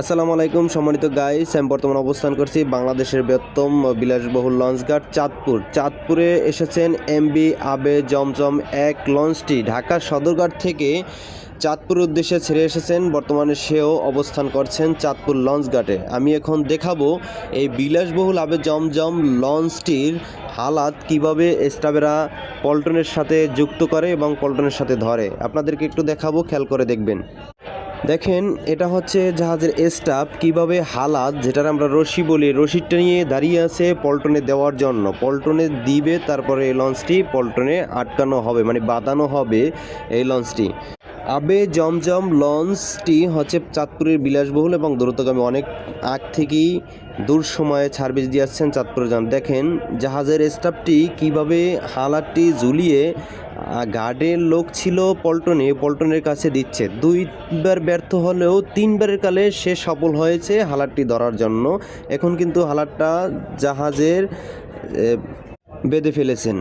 আসসালামু আলাইকুম, সম্মানিত গাইস আমি বর্তমানে অবস্থান করছি বাংলাদেশের বৃহত্তম বিলাসবহুল লঞ্চঘাট চাঁদপুর। চাঁদপুরে এসেছেন এমবি আবে জমজম এক লঞ্চটি ঢাকা সদরঘাট থেকে চাঁদপুর উদ্দেশ্যে ছেড়ে এসেছেন, বর্তমানে সেও অবস্থান করছেন চাঁদপুর লঞ্চঘাটে আমি এখন দেখাবো এই বিলাসবহুল আবে জমজম লঞ্চটির হালাত কীভাবে স্টাফেরা পল্টনের সাথে যুক্ত করে এবং পল্টনের সাথে ধরে। আপনাদেরকে একটু দেখাবো, খেয়াল করে দেখবেন। দেখেন, এটা হচ্ছে জাহাজের স্টাফ, কীভাবে হালাত, যেটার আমরা রশি বলি। রশিটা নিয়ে দাঁড়িয়ে আছে পল্টনে দেওয়ার জন্য। পল্টনে দিবে, তারপরে এই লঞ্চটি পল্টনে আটকানো হবে মানে বাঁধানো হবে এই লঞ্চটি। আবে জমজম লঞ্চটি হচ্ছে চাঁদপুরের বিলাসবহুল এবং দ্রুতগামী। অনেক আগ থেকেই দূর সময়ে সার্ভিস দিয়ে আসছেন চাঁদপুরে যান। দেখেন, জাহাজের স্টাফটি কীভাবে হালাতটি ঝুলিয়ে গার্ডের লোক ছিল পল্টনে, পল্টনের কাছে দিচ্ছে। দুইবার ব্যর্থ হলেও তিনবারের কালে সে সফল হয়েছে হালারটি ধরার জন্য। এখন কিন্তু হালারটা জাহাজের বেঁধে ফেলেছেন।